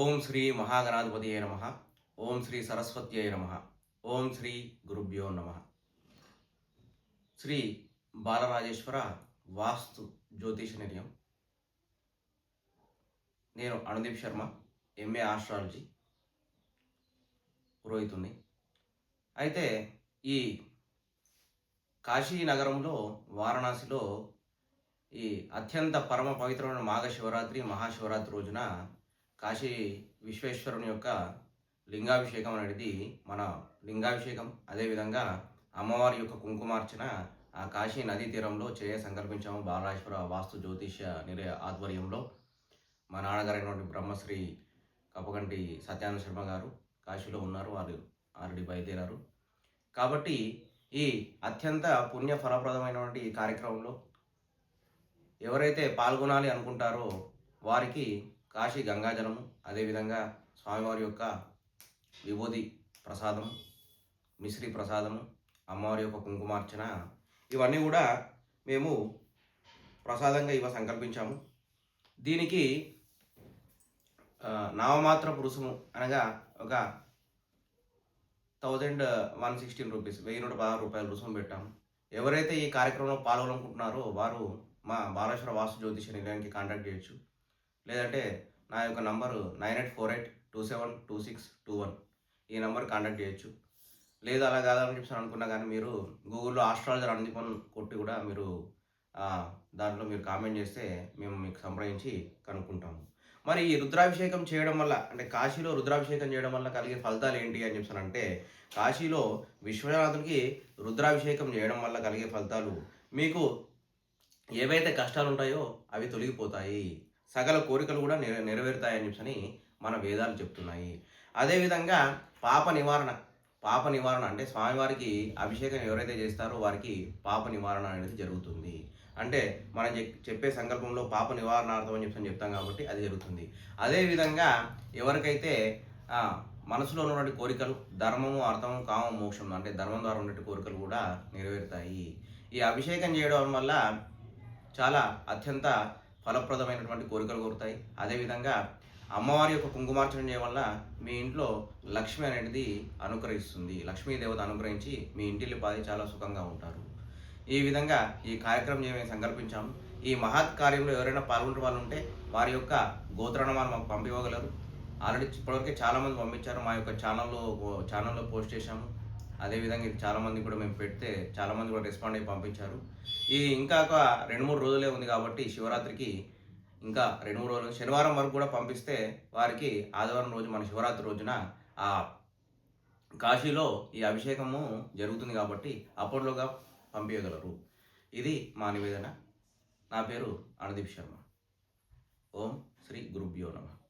ఓం శ్రీ మహాగణాధిపతి నమ. ఓం శ్రీ సరస్వత్యై నమ. ఓం శ్రీ గురుభ్యో నమ. శ్రీ బాలరాజేశ్వర వాస్తు జ్యోతిష నిలయం నేను అనుదీప్ శర్మ ఎంఏ ఆస్ట్రాలజీ పురోహితుని అయితే ఈ కాశీ నగరంలో వారణాసిలో ఈ అత్యంత పరమ పవిత్రమైన మాఘ శివరాత్రి మహాశివరాత్రి రోజున కాశీ విశ్వేశ్వరుని యొక్క లింగాభిషేకం అనేది మన లింగాభిషేకం. అదేవిధంగా అమ్మవారి యొక్క కుంకుమార్చన ఆ కాశీ నదీ తీరంలో చేయ సంకల్పించాము బాలరాజేశ్వర వాస్తు జ్యోతిష నిలయ ఆధ్వర్యంలో. మా నాన్నగారైనటువంటి బ్రహ్మశ్రీ కపగంటి సత్యానంద శర్మ గారు కాశీలో ఉన్నారు. వారు ఆల్రెడీ బయలుదేరారు. కాబట్టి ఈ అత్యంత పుణ్య ఫలప్రదమైనటువంటి ఈ కార్యక్రమంలో ఎవరైతే పాల్గొనాలి అనుకుంటారో వారికి కాశీ గంగాజలము అదేవిధంగా స్వామివారి యొక్క విభూతి ప్రసాదం మిశ్రీ ప్రసాదము అమ్మవారి యొక్క కుంకుమార్చన ఇవన్నీ కూడా మేము ప్రసాదంగా ఇవ సంకల్పించాము. దీనికి నామమాత్ర నామమాత్రపు రుసుము అనగా ఒక థౌజండ్ వన్ సిక్స్టీన్ రూపీస్ వెయ్యి నూట పదహారు రూపాయలు రుసుము పెట్టాము. ఎవరైతే ఈ కార్యక్రమంలో పాల్గొనాలనుకుంటున్నారో వారు మా బాలేశ్వర వాసు జ్యోతిష నిలయానికి కాంటాక్ట్ చేయొచ్చు. లేదంటే నా యొక్క number nine eight four eight two seven two six two one ఈ నెంబర్ కాంటాక్ట్ చేయొచ్చు. లేదు అలా కాదని చెప్పి అనుకున్నా కానీ మీరు గూగుల్లో ఆస్ట్రాలజర్ అనుదీపం కొట్టి కూడా మీరు దాంట్లో మీరు కామెంట్ చేస్తే మేము మీకు సంప్రదించి కనుక్కుంటాము. మరి ఈ రుద్రాభిషేకం చేయడం వల్ల అంటే కాశీలో రుద్రాభిషేకం చేయడం వల్ల కలిగే ఫలితాలు ఏంటి అని చెప్పానంటే కాశీలో విశ్వనాథునికి రుద్రాభిషేకం చేయడం వల్ల కలిగే ఫలితాలు మీకు ఏవైతే కష్టాలు ఉంటాయో అవి తొలగిపోతాయి. సకల కోరికలు కూడా నెర నెరవేరుతాయని చెప్పని మన వేదాలు చెప్తున్నాయి. అదేవిధంగా పాప నివారణ పాప నివారణ అంటే స్వామివారికి అభిషేకం ఎవరైతే చేస్తారో వారికి పాప నివారణ అనేది జరుగుతుంది. అంటే మనం చెప్- చెప్పే సంకల్పంలో పాప నివారణార్థం అని చెప్పి చెప్తాం కాబట్టి అది జరుగుతుంది. అదేవిధంగా ఎవరికైతే మనసులో ఉన్నటువంటి కోరికలు ధర్మము అర్థము కామం మోక్షం అంటే ధర్మం ద్వారా ఉన్నటువంటి కోరికలు కూడా నెరవేరుతాయి. ఈ అభిషేకం చేయడం వల్ల చాలా అత్యంత ఫలప్రదమైనటువంటి కోరికలు కోరుతాయి. అదేవిధంగా అమ్మవారి యొక్క కుంకుమార్చన చేయడం వల్ల మీ ఇంట్లో లక్ష్మి అనేది అనుగ్రహిస్తుంది. లక్ష్మీ దేవత అనుగ్రహించి మీ ఇంటిల్లి పాది చాలా సుఖంగా ఉంటారు. ఈ విధంగా ఈ కార్యక్రమం మేము సంకల్పించాము ఈ మహత్ కార్యంలో ఎవరైనా పాల్గొనే వాళ్ళు ఉంటే వారి యొక్క గోత్రనామాలు మాకు పంపివ్వగలరు. ఆల్రెడీ ఇప్పటివరకు చాలామంది పంపించారు. మా యొక్క ఛానల్లో ఛానల్లో పోస్ట్ చేశాము. అదేవిధంగా ఇది చాలామంది కూడా మేము పెడితే చాలామంది కూడా రెస్పాండ్ అయ్యి పంపించారు. ఈ ఇంకా ఒక రెండు మూడు రోజులే ఉంది కాబట్టి శివరాత్రికి ఇంకా రెండు మూడు రోజులు శనివారం వరకు కూడా పంపిస్తే వారికి ఆదివారం రోజు మన శివరాత్రి రోజున ఆ కాశీలో ఈ అభిషేకము జరుగుతుంది కాబట్టి అప్పట్లోగా పంపించగలరు ఇది మా నివేదన. నా పేరు అనుదీప్ శర్మ. ఓం శ్రీ గురుభ్యో నమః.